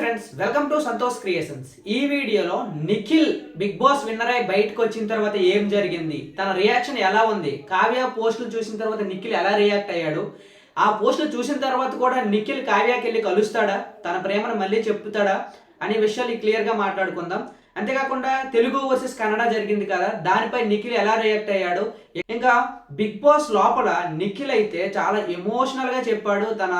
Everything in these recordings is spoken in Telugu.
Friends welcome to Santosh creations ఈ వీడియోలో నిఖిల్ బిగ్ బాస్ విన్నర్ అయి బయటకు వచ్చిన తర్వాత ఏం జరిగింది? తన రియాక్షన్ ఎలా ఉంది? కావ్య పోస్టులు చూసిన తర్వాత నిఖిల్ ఎలా రియాక్ట్ అయ్యాడు? ఆ పోస్టులు చూసిన తర్వాత కూడా నిఖిల్ కావ్యకి వెళ్ళి కలుస్తాడా? తన ప్రేమను మళ్ళీ చెప్తాడా అనే విషయాలు క్లియర్గా మాట్లాడుకుందాం. అంతేకాకుండా తెలుగు వర్సెస్ కన్నడ జరిగింది కదా దానిపై నిఖిల్ ఎలా రియాక్ట్ అయ్యాడు? ఇంకా బిగ్ బాస్ లోపల నిఖిల్ అయితే చాలా ఎమోషనల్గా చెప్పాడు. తన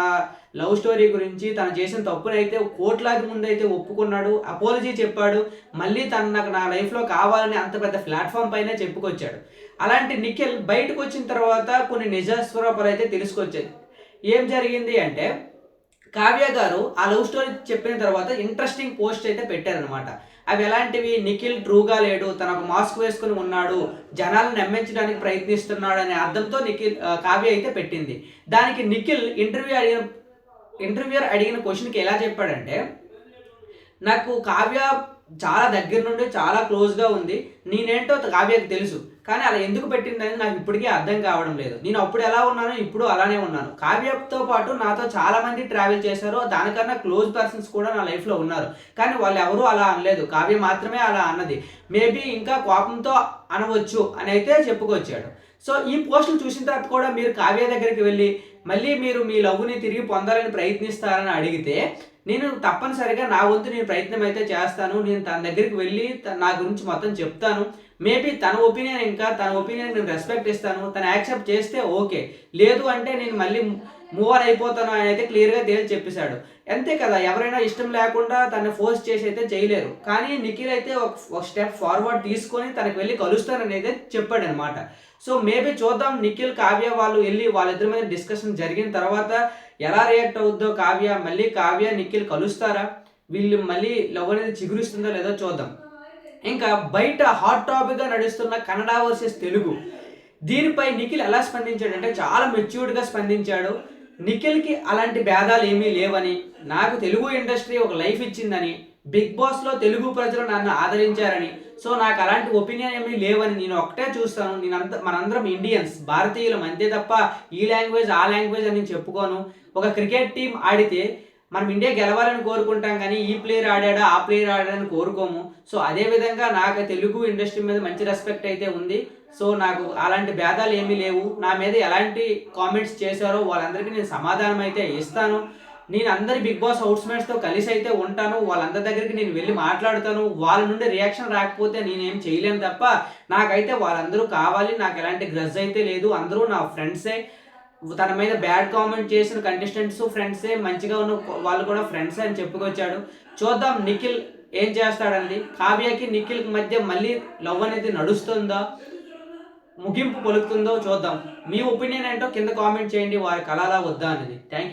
లవ్ స్టోరీ గురించి తను చేసిన తప్పునైతే కోట్లాది ముందు అయితే ఒప్పుకున్నాడు. అపోలజీ చెప్పాడు మళ్ళీ తను నాకు నా లైఫ్లో కావాలని అంత పెద్ద ప్లాట్ఫామ్ పైన చెప్పుకొచ్చాడు. అలాంటి నిఖిల్ బయటకు వచ్చిన తర్వాత కొన్ని నిజస్వరూపాలు అయితే తెలుసుకొచ్చాయి. ఏం జరిగింది అంటే కావ్య గారు ఆ లవ్ స్టోరీ చెప్పిన తర్వాత ఇంట్రెస్టింగ్ పోస్ట్ అయితే పెట్టారనమాట అవి ఎలాంటివి? నిఖిల్ ట్రూగా లేడు తన ఒక మాస్క్ వేసుకుని ఉన్నాడు జనాలను నమ్మించడానికి ప్రయత్నిస్తున్నాడు అనే అర్థంతో నిఖిల్ కావ్య అయితే పెట్టింది. దానికి నిఖిల్ ఇంటర్వ్యూ అడిగిన ఇంటర్వ్యూర్ అడిగిన క్వశ్చన్కి ఎలా చెప్పాడంటే నాకు కావ్య చాలా దగ్గర నుండి చాలా క్లోజ్గా ఉంది. నేనేంటో కావ్యకి తెలుసు. కానీ అలా ఎందుకు పెట్టిందని నాకు ఇప్పటికీ అర్థం కావడం లేదు. నేను అప్పుడు ఎలా ఉన్నానో ఇప్పుడు అలానే ఉన్నాను. కావ్యతో పాటు నాతో చాలామంది ట్రావెల్ చేశారు. దానికన్నా క్లోజ్ పర్సన్స్ కూడా నా లైఫ్లో ఉన్నారు. కానీ వాళ్ళు ఎవరూ అలా అనలేదు. కావ్య మాత్రమే అలా అన్నది. మేబీ ఇంకా కోపంతో అనవచ్చు అని అయితే చెప్పుకొచ్చాడు. సో ఈ పోస్టులు చూసిన తర్వాత కూడా మీరు కావ్య దగ్గరికి వెళ్ళి మళ్ళీ మీరు మీ లవ్ని తిరిగి పొందాలని ప్రయత్నిస్తారని అడిగితే నేను తప్పనిసరిగా నా వంతు నేను ప్రయత్నం అయితే చేస్తాను నేను తన దగ్గరికి వెళ్ళి నా గురించి మొత్తం చెప్తాను. మేబీ తన ఒపీనియన్ ఇంకా తన ఒపీనియన్ నేను రెస్పెక్ట్ ఇస్తాను. తను యాక్సెప్ట్ చేస్తే ఓకే లేదు అంటే నేను మళ్ళీ మూవ్ ఆన్ అయిపోతాను అని అయితే క్లియర్గా తేల్చి చెప్పేశాడు. అంతే కదా ఎవరైనా ఇష్టం లేకుండా తను ఫోర్స్ చేసి అయితే చేయలేరు. కానీ నిఖిల్ అయితే ఒక ఒక స్టెప్ ఫార్వర్డ్ తీసుకొని తనకు వెళ్ళి కలుస్తానని అయితే చెప్పాడు అనమాట సో మేబీ చూద్దాం నిఖిల్ కావ్య వాళ్ళు వెళ్ళి వాళ్ళిద్దరి మీద డిస్కషన్ జరిగిన తర్వాత ఎలా రియాక్ట్ అవుద్దో కావ్య మళ్ళీ కావ్య నిఖిల్ కలుస్తారా? వీళ్ళు మళ్ళీ లవ్ అనేది చిగురిస్తుందో లేదో చూద్దాం. ఇంకా బయట హాట్ టాపిక్గా నడుస్తున్న కన్నడ వర్సెస్ తెలుగు. దీనిపై నిఖిల్ ఎలా స్పందించాడు అంటే చాలా మెచ్యూర్డ్గా స్పందించాడు. నిఖిల్కి అలాంటి భేదాలు ఏమీ లేవని నాకు తెలుగు ఇండస్ట్రీ ఒక లైఫ్ ఇచ్చిందని బిగ్ బాస్లో తెలుగు ప్రజలు నన్ను ఆదరించారని. సో నాకు అలాంటి ఒపీనియన్ ఏమీ లేవని నేను ఒకటే చూస్తాను. నేను అంత మనందరం ఇండియన్స్ భారతీయులం అంతే తప్ప ఈ లాంగ్వేజ్ ఆ లాంగ్వేజ్ అని నేను చెప్పుకోను. ఒక క్రికెట్ టీం ఆడితే మనం ఇండియా గెలవాలని కోరుకుంటాం కానీ ఈ ప్లేయర్ ఆడాడా ఆ ప్లేయర్ ఆడాడని కోరుకోము. సో అదే విధంగా నాకు తెలుగు ఇండస్ట్రీ మీద మంచి రెస్పెక్ట్ అయితే ఉంది. సో నాకు అలాంటి భేదాలు ఏమీ లేవు. నా మీద ఎలాంటి కామెంట్స్ చేశారో వాళ్ళందరికీ నేను సమాధానం అయితే ఇస్తాను. నేను అందరి బిగ్ బాస్ హౌస్మేట్స్తో కలిసి అయితే ఉంటాను. వాళ్ళందరి దగ్గరికి నేను వెళ్ళి మాట్లాడతాను. వాళ్ళ నుండి రియాక్షన్ రాకపోతే నేనేం చేయలేను తప్ప నాకైతే వాళ్ళందరూ కావాలి. నాకు ఎలాంటి గ్రజ్ అయితే లేదు. అందరూ నా ఫ్రెండ్సే తన మీద బ్యాడ్ కామెంట్ చేసిన కంటెస్టెంట్స్ ఫ్రెండ్సే మంచిగా ఉన్న వాళ్ళు కూడా ఫ్రెండ్స్ అని చెప్పుకొచ్చాడు. చూద్దాం నిఖిల్ ఏం చేస్తాడండి. కావ్యకి నిఖిల్కి మధ్య మళ్ళీ లవ్ అనేది నడుస్తుందా? ముగింపు పలుకుతుందో చూద్దాం. మీ ఒపీనియన్ ఏంటో కింద కామెంట్ చేయండి. వారి కళలా వద్దా అనేది. Thank you